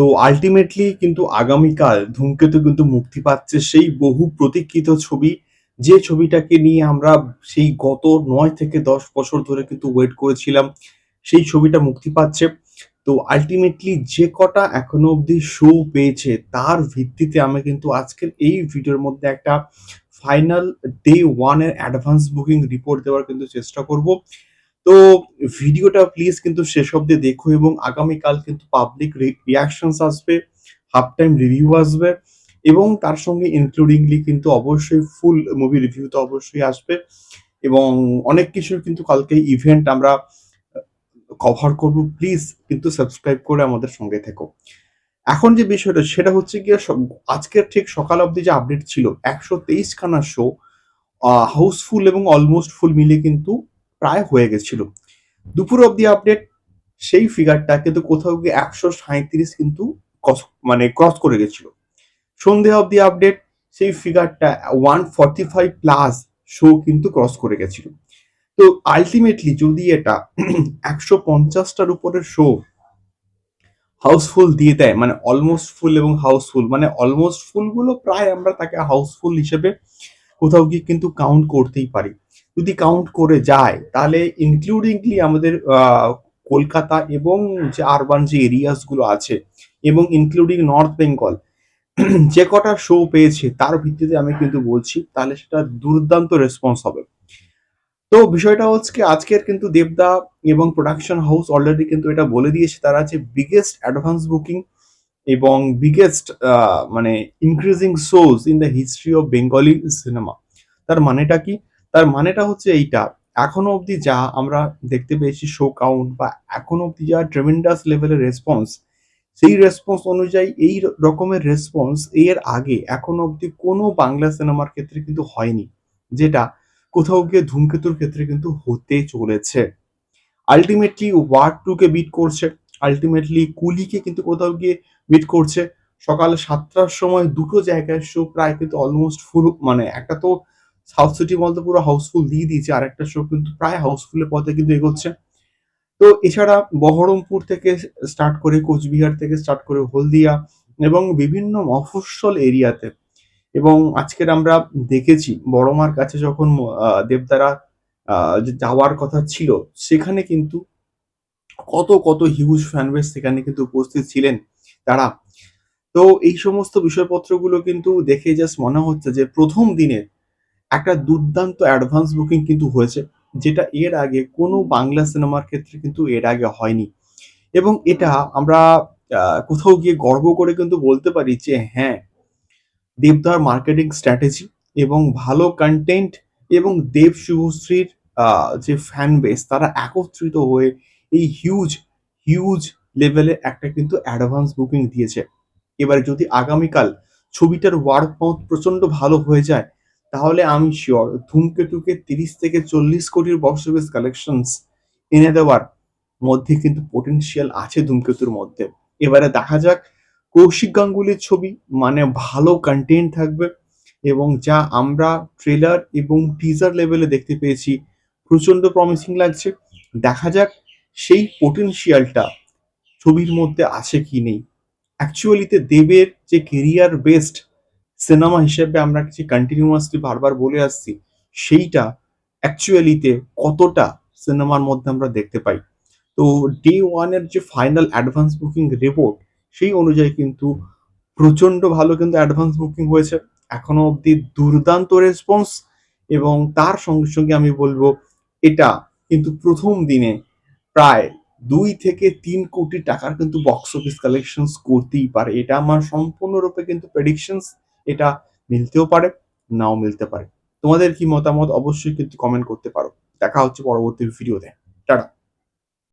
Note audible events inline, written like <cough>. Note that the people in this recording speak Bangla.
তো আল্টিমেটলি কিন্তু আগামীকাল ধূমকেতু কিন্তু মুক্তি পাচ্ছে সেই বহু প্রতীক্ষিত ছবি। যে ছবিটাকে নিয়ে আমরা সেই গত নয় থেকে দশ বছর ধরে কিন্তু ওয়েট করেছিলাম, সেই ছবিটা মুক্তি পাচ্ছে। তো আলটিমেটলি যে কটা এখনও অবধি শো পেয়েছে তার ভিত্তিতে আমি কিন্তু আজকের এই ভিডিওর মধ্যে একটা ফাইনাল ডে ওয়ানের অ্যাডভান্স বুকিং রিপোর্ট দেওয়ার কিন্তু চেষ্টা করব। তো ভিডিওটা প্লিজ কিন্তু শেষ অব্দি দেখো এবং আগামীকাল কিন্তু পাবলিক রিয়াকশনস আসবে হাফ টাইম রিভিউ আসবে এবং তার সঙ্গে ইনক্লুডিংলি কিন্তু অবশ্যই ফুল মুভি রিভিউ তো অবশ্যই আসবে এবং অনেক কিছুর কিন্তু কালকে ইভেন্ট আমরা কভার করব। প্লিজ কিন্তু সাবস্ক্রাইব করে আমাদের সঙ্গে থেকো। এখন যে বিষয়টা, সেটা হচ্ছে গিয়ে আজকের ঠিক সকাল অবধি যে আপডেট ছিল, একশো তেইশখানা শো হাউসফুল এবং অলমোস্ট ফুল মিলে কিন্তু প্রায় হয়ে গেছিল। দুপুর অবধি আপডেট সেই ফিগারটা কিন্তু কোথাও গিয়ে একশো সাঁত্রিশ কিন্তু মানে ক্রস করে গেছিল। সন্ধে অব্দি আপডেট সেই ফিগারটা one forty five plus show কিন্তু ক্রস করে গেছিল। তো আলটিমেটলি যদি এটা <clears throat> একশো পঞ্চাশটার উপরের শো হাউসফুল দিয়ে দেয় মানে অলমোস্ট ফুল এবং হাউসফুল মানে অলমোস্ট ফুলগুলো প্রায় আমরা তাকে হাউসফুল হিসেবে কোথাও গিয়ে কিন্তু কাউন্ট করতেই পারি। যদি কাউন্ট করে যায়, তাহলে ইনক্লুডিংলি আমাদের কলকাতা এবং যে আরবান যে এরিয়াসগুলো আছে এবং ইনক্লুডিং নর্থ বেঙ্গল যে কটা শো পেয়েছে, তার ভিত্তিতে আমি কিন্তু বলছি, তাহলে সেটা দুর্দান্ত রেসপন্স হবে। তো বিষয়টা হচ্ছে আজকের কিন্তু দেবদা এবং প্রোডাকশন হাউস অলরেডি কিন্তু এটা বলে দিয়েছে, তারা যে বিগেস্ট অ্যাডভান্স বুকিং এবং বিগেস্ট মানে increasing shows in the history of Bengali cinema তার মানেটা কি? তার মানেটা হচ্ছে এইটা। এখনও অবধি যা আমরা দেখতে পেয়েছি শো কাউন্ট বা এখনও অবধি যা ট্রেমেন্ডাস লেভেলের রেসপন্স সেই রেসপন্স অনুযায়ী এই রকমের রেসপন্স এর আগে এখনও অবধি কোনো বাংলা সিনেমার ক্ষেত্রে কিন্তু হয়নি, যেটা কোথাও গিয়ে ধূমকেতুর ক্ষেত্রে কিন্তু হতে চলেছে। আলটিমেটলি ওয়ার্ড টু কে বিট করছে আলটিমেটলি কুলিকে কিন্তু কোথাও গিয়ে বিট করছে। সকাল সাতটার সময় দুটো জায়গায় শো প্রায় কিন্তু অলমোস্ট ফুল মানে একটা তো সাউথ সিটি মল তো পুরো হাউসফুল দিয়ে দিয়েছে আর একটা শো কিন্তু প্রায় হাউসফুলের পথে কিন্তু এগোচ্ছে। তো এছাড়া বহরমপুর থেকে স্টার্ট করে কোচবিহার থেকে স্টার্ট করে হলদিয়া এবং বিভিন্ন মফস্বল এরিয়াতে। এবং আজকের আমরা দেখেছি বড়মার কাছে যখন আহ, যাওয়ার কথা ছিল সেখানে কিন্তু কত কত হিউজ ফ্যানবেস সেখানে কিন্তু উপস্থিত ছিলেন তারা। তো এই সমস্ত বিষয়পত্রগুলো কিন্তু দেখে জাস্ট মনে হচ্ছে যে প্রথম দিনে একটা দুর্দান্ত অ্যাডভান্স বুকিং কিন্তু হয়েছে, যেটা এর আগে কোনো বাংলা সিনেমার ক্ষেত্রে কিন্তু এর আগে হয়নি। এবং এটা আমরা কোথাও গিয়ে গর্ব করে কিন্তু বলতে পারি যে হ্যাঁ দেবদার মার্কেটিং স্ট্র্যাটেজি এবং ভালো কন্টেন্ট এবং দেব শুভশ্রীর যে ফ্যান বেস তারা একত্রিত হয়ে এই হিউজ হিউজ লেভেলে একটা কিন্তু অ্যাডভান্স বুকিং দিয়েছে। এবারে যদি আগামীকাল ছবিটার ওয়ার্ড মাউথ প্রচণ্ড ভালো হয়ে যায় তাহলে আমি শিওর ধূমকেতুকে তিরিশ থেকে চল্লিশ কোটির বক্স অফিস কালেকশনস এনে দেওয়ার মধ্যে কিন্তু পোটেনশিয়াল আছে ধূমকেতুর মধ্যে। এবারে দেখা যাক, কৌশিক গাঙ্গুলির ছবি মানে ভালো কন্টেন্ট থাকবে এবং যা আমরা ট্রেলার এবং টিজার লেভেলে দেখতে পেয়েছি প্রচণ্ড প্রমিসিং লাগছে। দেখা যাক সেই পোটেনশিয়ালটা ছবির মধ্যে আছে কি নেই। অ্যাকচুয়ালিতে দেবের যে কেরিয়ার বেস্ট সিনেমা হিসেবে আমরা কিছু কন্টিনিউয়াসলি বারবার বলে আসছি, সেইটা অ্যাকচুয়ালিতে কতটা সিনেমার মধ্যে আমরা দেখতে পাই। তো ডে ওয়ানের যে ফাইনাল অ্যাডভান্স বুকিং রিপোর্ট সেই অনুযায়ী কিন্তু প্রচণ্ড ভালো কিন্তু অ্যাডভান্স বুকিং হয়েছে। এখনও অবধি দুর্দান্ত রেসপন্স এবং তার সঙ্গে সঙ্গে আমি বলব, এটা কিন্তু প্রথম দিনে প্রায় দুই থেকে তিন কোটি টাকার কিন্তু বক্স অফিস কালেকশন করতেই পারে। এটা আমার সম্পূর্ণরূপে কিন্তু প্রেডিকশনস এটা মিলতেও পারে, নাও মিলতে পারে। তোমাদের কি মতামত? অবশ্যই কিন্তু কমেন্ট করতে পারো। দেখা হচ্ছে পরবর্তী ভিডিওতে টাটা।